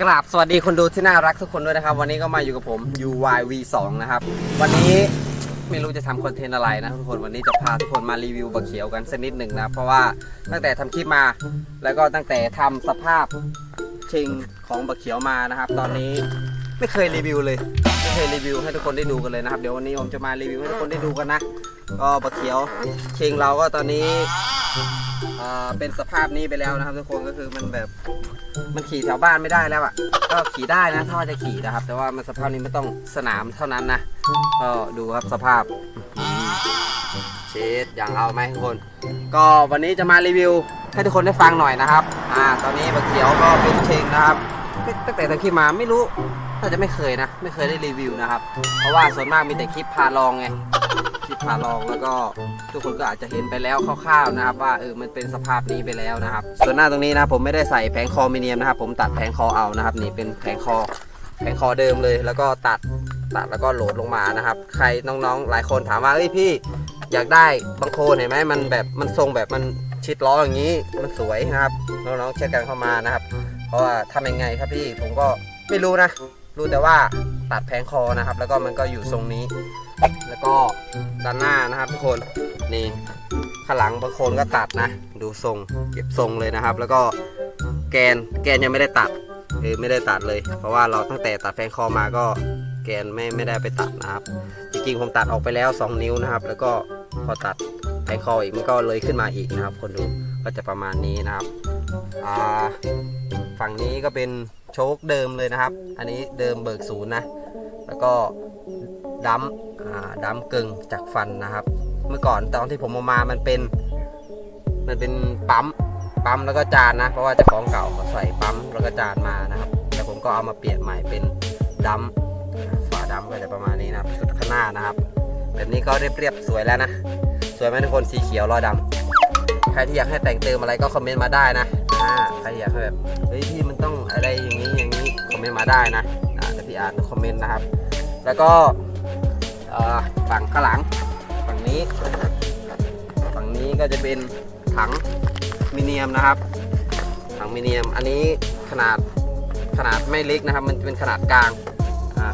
กราบสวัสดีคนดูที่น่ารักทุกคนด้วยนะครับ วันนี้ก็มาอยู่กับผม UYV2 นะครับ วันนี้ไม่รู้จะทำคอนเทนต์อะไรนะทุกคนวันนี้จะพาทุกคนมารีวิวบะเขียวกันสักนิดหนึ่งนะ เพราะว่าตั้งแต่ทำคลิปมา แล้วก็ตั้งแต่ทำสภาพชิงของบะเขียวมานะครับ ตอนนี้ไม่เคยรีวิวเลย ไม่เคยรีวิวให้ทุกคนได้ดูกันเลยนะครับ เดี๋ยววันนี้ผมจะมารีวิวให้ทุกคนได้ดูกันนะ ก็บะเขียวชิงเราก็ตอนนี้ อ่าเป็นสภาพนี้ไปแล้วนะครับ ทุกคนก็คือมันแบบมันขี่แถวบ้านไม่ได้แล้วอะก็ขี่ได้นะถ้าว่าจะขี่นะครับ แต่ว่ามันสภาพนี้ไม่ต้องสนามเท่านั้นนะก็ดูครับสภาพเชดอย่างเอาไหมทุกคน ก็วันนี้จะมารีวิวให้ทุกคนได้ฟังหน่อยนะครับ อ่า ตอนนี้บะเขียวก็เป็นเชงนะครับตั้งแต่ทำคลิปมาไม่รู้น่าจะไม่เคยนะ ไม่เคยได้รีวิวนะครับ เพราะว่าส่วนมากมีแต่คลิปพาลองไง คลิปพาลองแล้วก็ทุกคนก็อาจจะเห็นไปแล้วคร่าวๆนะครับ ว่าเออมันเป็นสภาพนี้ไปแล้วนะครับ ส่วนหน้าตรงนี้นะผมไม่ได้ใส่แผงคอมิเนียมนะครับ ผมตัดแผงคอเอานะครับ นี่เป็นแผงคอแผงคอเดิมเลย แล้วก็ตัดตัดแล้วก็โหลดลงมานะครับ ใครน้องๆ หลายคนถามว่าเอ้ยพี่อยากได้บางโคนเห็นไหมมันแบบมันทรงแบบมันชิดล้ออย่างนี้มันสวยนะครับ น้องๆเช็คกันเข้ามานะครับ เพราะว่าทำยังไงครับพี่ผมก็ไม่รู้นะ รู้แต่ว่าตัดแผงคอนะครับ แล้วก็มันก็อยู่ทรงนี้ แล้วก็ด้านหน้านะครับทุกคนนี่ข้างหลังบางคนก็ตัดนะ ดูทรงเก็บทรงเลยนะครับ แล้วก็แกนแกนยังไม่ได้ตัดเออไม่ได้ตัดเลย เพราะว่าเราตั้งแต่ตัดแผงคอมาก็แกนไม่ไม่ได้ไปตัดนะครับ จริงๆผมตัดออกไปแล้ว 2 นิ้วนะครับ แล้วก็พอตัดแผงคออีกมันก็เลยขึ้นมาอีกนะครับ คนดูก็จะประมาณนี้นะครับอ่าฝั่งนี้ก็เป็นโชคเดิมเลยนะครับ อันนี้เดิมเบิกศูนย์นะ แล้วก็ ดัมอ่าดัมกึ่งจากฟันนะครับ เมื่อก่อนตอนที่ผมเอามามันเป็น มันเป็นปั๊มปั๊มแล้วก็จานนะ เพราะว่าเจ้าของเก่าเขาใส่ปั๊มแล้วก็จานมานะครับ แต่ผมก็เอามาเปลี่ยนใหม่เป็นดัมฝาดัมก็จะประมาณนี้นะครับชุดข้างหน้านะครับ แบบนี้ก็เรียบๆสวยแล้วนะ สวยไหมทุกคนสีเขียวรอยดำใครที่อยากให้แต่งเติมอะไรก็คอมเมนต์มาได้นะอ่าใครอยากให้แบบเฮ้ยพี่มันต้องอะไรอย่างนี้อย่างนี้คอมเมนต์มาได้นะอ่าแต่พี่อ่านคอมเมนต์นะครับ แล้วก็ ฝั่งข้างหลัง ฝั่งนี้ ฝั่งนี้ก็จะเป็นถังมิเนียมนะครับ ถังมิเนียม อันนี้ขนาดขนาดไม่เล็กนะครับ มันเป็นขนาดกลาง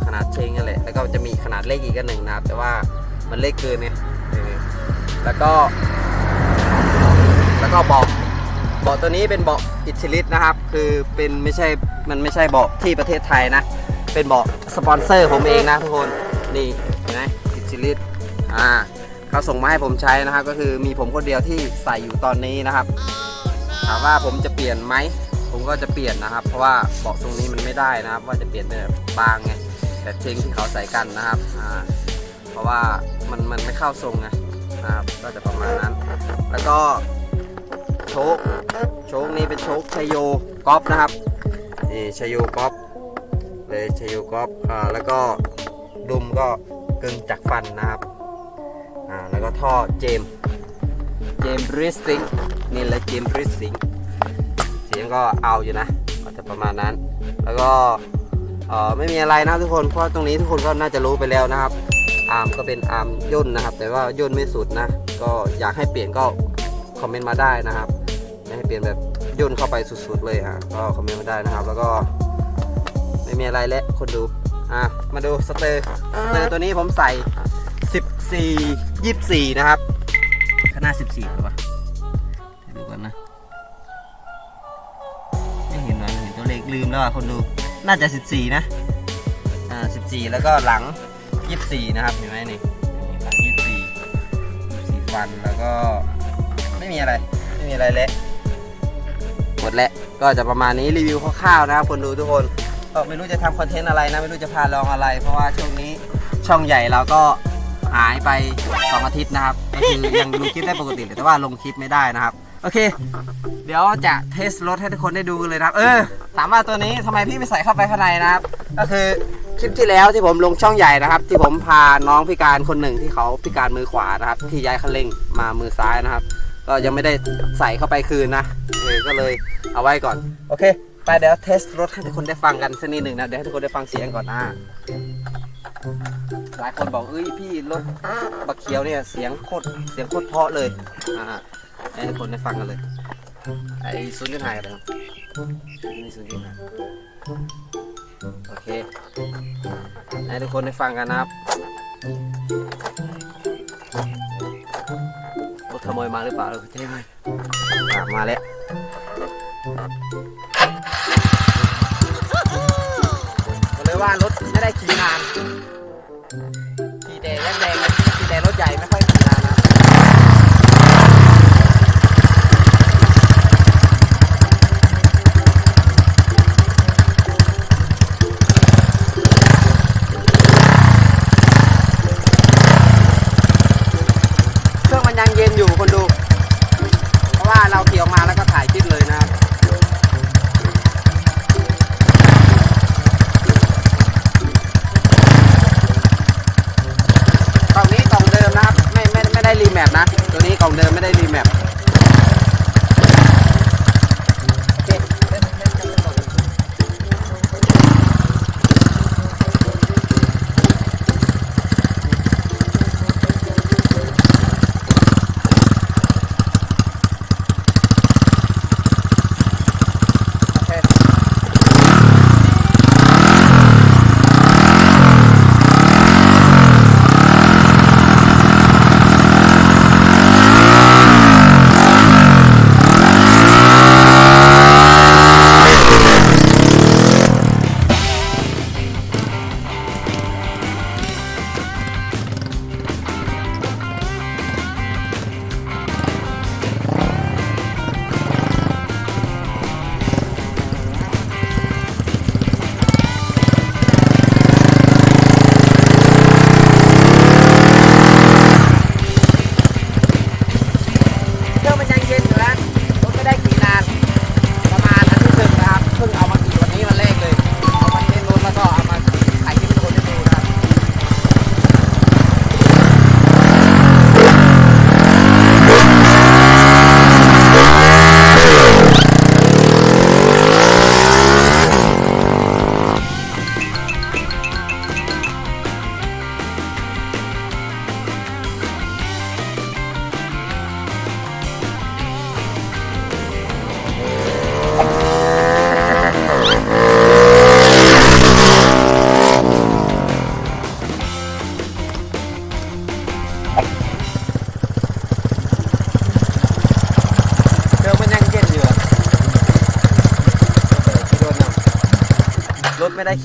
ขนาดเชงนั่นแหละ แล้วก็จะมีขนาดเล็กอีกอันหนึ่งนะครับ แต่ว่ามันเล็กเกินเนี่ยแล้วก็ แล้วก็เบาะเบาะตัวนี้เป็นเบาะอิตาลิสนะครับ คือเป็นไม่ใช่ มันไม่ใช่เบาะที่ประเทศไทยนะ เป็นเบาะสปอนเซอร์ผมเองนะทุกคน นี่ เห็นไหมอิลิสอ่าเขาส่งมาให้ผมใช้นะครับ ก็คือมีผมคนเดียวที่ใส่อยู่ตอนนี้นะครับถามว่าผมจะเปลี่ยนไหมผมก็จะเปลี่ยนนะครับ เพราะว่าเบาะตรงนี้มันไม่ได้นะครับ ว่าจะเปลี่ยนเป็นแบบบางไงแบบเชงที่เขาใส่กันนะครับอ่าเพราะว่ามันมันไม่เข้าทรงไงนะครับก็จะประมาณนั้น แล้วก็โชคโชคนี้เป็นโชคชยโยกอล์ฟนะครับนี่ชยโยกอล์ฟเลยชยโยกอล์ฟอ่าแล้วก็ดุมก็ึ่งจักฟันนะครับ อ่า แล้วก็ท่อเจม เจมส์ริสซิงนี่แหละเจมส์ริสซิงเสียงก็เอาอยู่นะก็จะประมาณนั้น แล้วก็ไม่มีอะไรนะทุกคน เพราะตรงนี้ทุกคนก็น่าจะรู้ไปแล้วนะครับ อาร์มก็เป็นอาร์มย่นนะครับ แต่ว่าย่นไม่สุดนะ ก็อยากให้เปลี่ยนก็คอมเมนต์มาได้นะครับอยากให้เปลี่ยนแบบย่นเข้าไปสุดๆเลยฮะ ก็คอมเมนต์มาได้นะครับ แล้วก็ไม่มีอะไรแล้วคนดู อะมาดูสเตอร์สเตอร์ตัวนี้ผมใส่ 14 24 นะครับข้างหน้า14หรือเปล่าให้ดูกันนะ ไม่เห็นหน่อยเห็นตัวเลขลืมแล้วอะคนดู น่าจะ 14 นะ อ่า 14 แล้วก็หลัง 24 นะครับ เห็นไหมนี่นี่หลัง 24 24 ฟันแล้วก็ไม่มีอะไร ไม่มีอะไรเละหมดแล้วก็จะประมาณนี้รีวิวคร่าวๆนะครับคนดูทุกคน ก็ไม่รู้จะทำคอนเทนต์อะไรนะ ไม่รู้จะพาลองอะไร เพราะว่าช่วงนี้ช่องใหญ่เราก็หายไป2อาทิตย์นะครับ ก็คือยังดูคลิปได้ปกติแต่ว่าลงคลิปไม่ได้นะครับ โอเค เดี๋ยวจะเทสรถให้ทุกคนได้ดูกันเลยนะครับ เออถามว่าตัวนี้ทำไมพี่ไม่ใส่เข้าไปข้างในนะครับ ก็คือคลิปที่แล้วที่ผมลงช่องใหญ่นะครับ ที่ผมพาน้องพิการคนหนึ่งที่เขาพิการมือขวานะครับ ที่ย้ายคันเร่งมามือซ้ายนะครับ ก็ยังไม่ได้ใส่เข้าไปคืนนะเออก็เลยเอาไว้ก่อน โอเค ไปเดี๋ยวเทสรถให้ทุกคนได้ฟังกันสักนิดหนึ่งนะ เดี๋ยวให้ทุกคนได้ฟังเสียงก่อนนะหลายคนบอกเอ้ยพี่รถบักเขียวเนี่ยเสียงโคตรเสียงโคตรเพราะเลยอ่าให้ทุกคนได้ฟังกันเลยไอ้ศูนย์จุดห้ากันเลยครับนี่ศูนย์จุดห้าโอเคให้ทุกคนได้ฟังกันนะครับรถขโมยมาหรือเปล่าเราเท่ไหมอะมาแล้ว ว่ารถไม่ได้ขี่นานขี่แต่แรงๆขี่แต่รถใหญ่ไม่ค่อย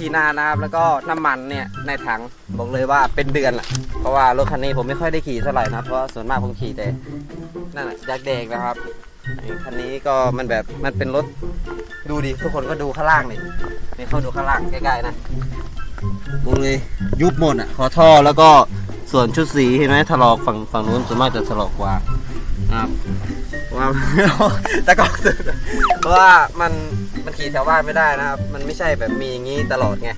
ำรถไม่ได้ขี่นานนะครับ แล้วก็น้ำมันเนี่ยในถังบอกเลยว่าเป็นเดือนแหละเพราะว่ารถคันนี้ผมไม่ค่อยได้ขี่เท่าไหร่นะครับเพราะว่าส่วนมากผมขี่แต่นั่นแหละยักษ์แดงนะครับไอ้คันนี้ก็มันแบบมันเป็นรถดูดิทุกคนก็ดูข้างล่างนี่นี่เข้าดูข้างล่างใกล้ๆนะบอกเลยยุบหมดอะขอท่อแล้วก็ส่วนชุดสีเห็นไหมถลอกฝั่งฝั่งนู้นส่วนมากจะถลอกกว่านะครับว่า แต่ก็เพราะว่ามัน มันขี่แถวบ้านไม่ได้นะครับ มันไม่ใช่แบบมีอย่างนี้ตลอดไง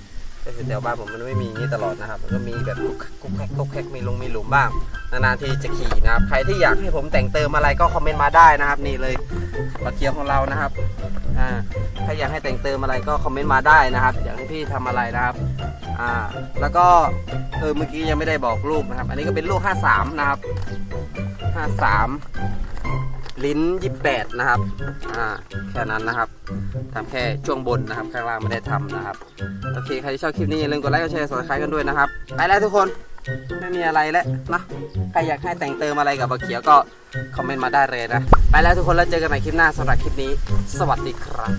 ก็คือแถวบ้านผมมันไม่มีอย่างนี้ตลอดนะครับ มันก็มีแบบกุ๊กแคกกุ๊กแคกมีลงมีหลุมบ้าง นานๆทีจะขี่นะครับ ใครที่อยากให้ผมแต่งเติมอะไรก็คอมเมนต์มาได้นะครับ นี่เลยปลาเคียวของเรานะครับ อ่า ถ้าอยากให้แต่งเติมอะไรก็คอมเมนต์มาได้นะครับ อยากให้พี่ทำอะไรนะครับ อ่า แล้วก็เออเมื่อกี้ยังไม่ได้บอกลูกนะครับ อันนี้ก็เป็นลูก 53 นะครับ 53 ลิ้น 28 นะครับ อ่า แค่นั้นนะครับทำแค่ช่วงบนนะครับ ข้างล่างไม่ได้ทำนะครับ โอเค ใครที่ชอบคลิปนี้อย่าลืมกดไลค์ กดแชร์ กดซับสไครต์กันด้วยนะครับ ไปแล้วทุกคน ไม่มีอะไรแล้วนะ ใครอยากให้แต่งเติมอะไรกับบะเขียวก็คอมเมนต์มาได้เลยนะ ไปแล้วทุกคน แล้วเจอกันใหม่คลิปหน้าสำหรับคลิปนี้ สวัสดีครับ